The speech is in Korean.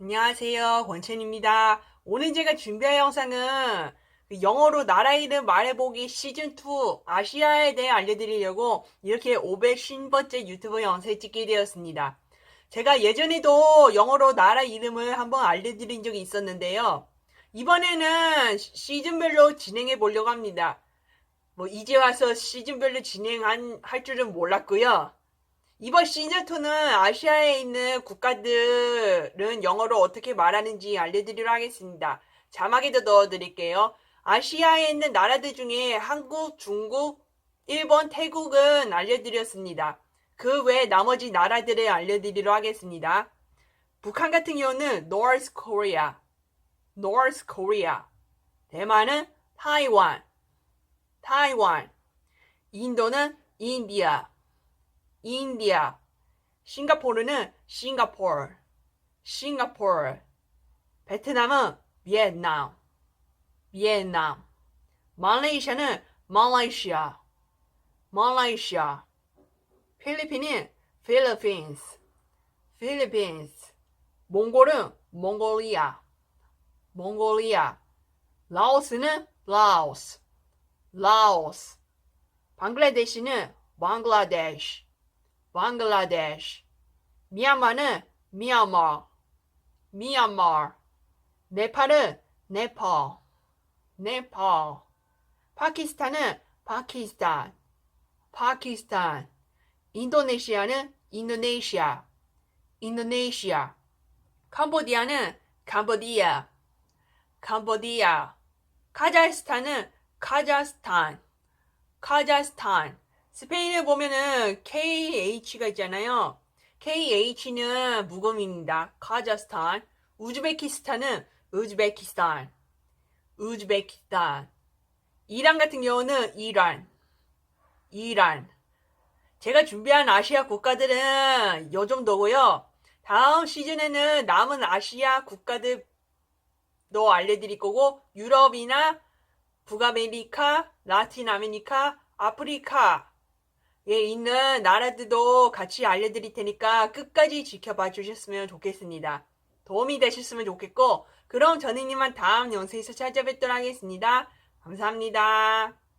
안녕하세요. 권첸입니다. 오늘 제가 준비한 영상은 그 영어로 나라 이름 말해보기 시즌2 아시아에 대해 알려드리려고 이렇게 550번째 유튜브 영상을 찍게 되었습니다. 제가 예전에도 영어로 나라 이름을 한번 알려드린 적이 있었는데요. 이번에는 시- 시즌별로 진행해 보려고 합니다. 뭐 이제 와서 시즌별로 진행한 할 줄은 몰랐고요. 이번 시즌 2는 아시아에 있는 국가들은 영어로 어떻게 말하는지 알려드리도록 하겠습니다. 자막에도 넣어드릴게요. 아시아에 있는 나라들 중에 한국, 중국, 일본, 태국은 알려드렸습니다. 그 외 나머지 나라들을 알려드리도록 하겠습니다. 북한 같은 경우는 North Korea, North Korea. 대만은 타이완, 타이완. 인도는 인디아, 인디아. 싱가포르는 싱가포르, 싱가포르. 베트남은 베트남, 베트남. 말레이시아는 말레이시아, 말레이시아. 필리핀은 필리핀스, 필리핀스. 몽골은 몽골리아, 몽골리아. 라오스는 라오스, 라오스. 방글라데시는 방글라데시, 방글라데시. 미얀마는 미얀마, 미얀마. 네팔은 네팔, 네팔. 파키스탄은 파키스탄, 파키스탄. 인도네시아는 인도네시아, 인도네시아. 캄보디아는 캄보디아, 캄보디아. 카자흐스탄은 카자흐스탄, 카자흐스탄. 스페인에 보면은 KH가 있잖아요. KH는 무금입니다. 카자흐스탄. 우즈베키스탄은 우즈베키스탄. 우즈베키스탄. 이란 같은 경우는 이란. 이란. 제가 준비한 아시아 국가들은 요 정도고요. 다음 시즌에는 남은 아시아 국가들도 알려드릴 거고 유럽이나 북아메리카, 라틴 아메리카, 아프리카 에 있는 나라들도 같이 알려드릴 테니까 끝까지 지켜봐 주셨으면 좋겠습니다. 도움이 되셨으면 좋겠고, 그럼 저는 이만 다음 영상에서 찾아뵙도록 하겠습니다. 감사합니다.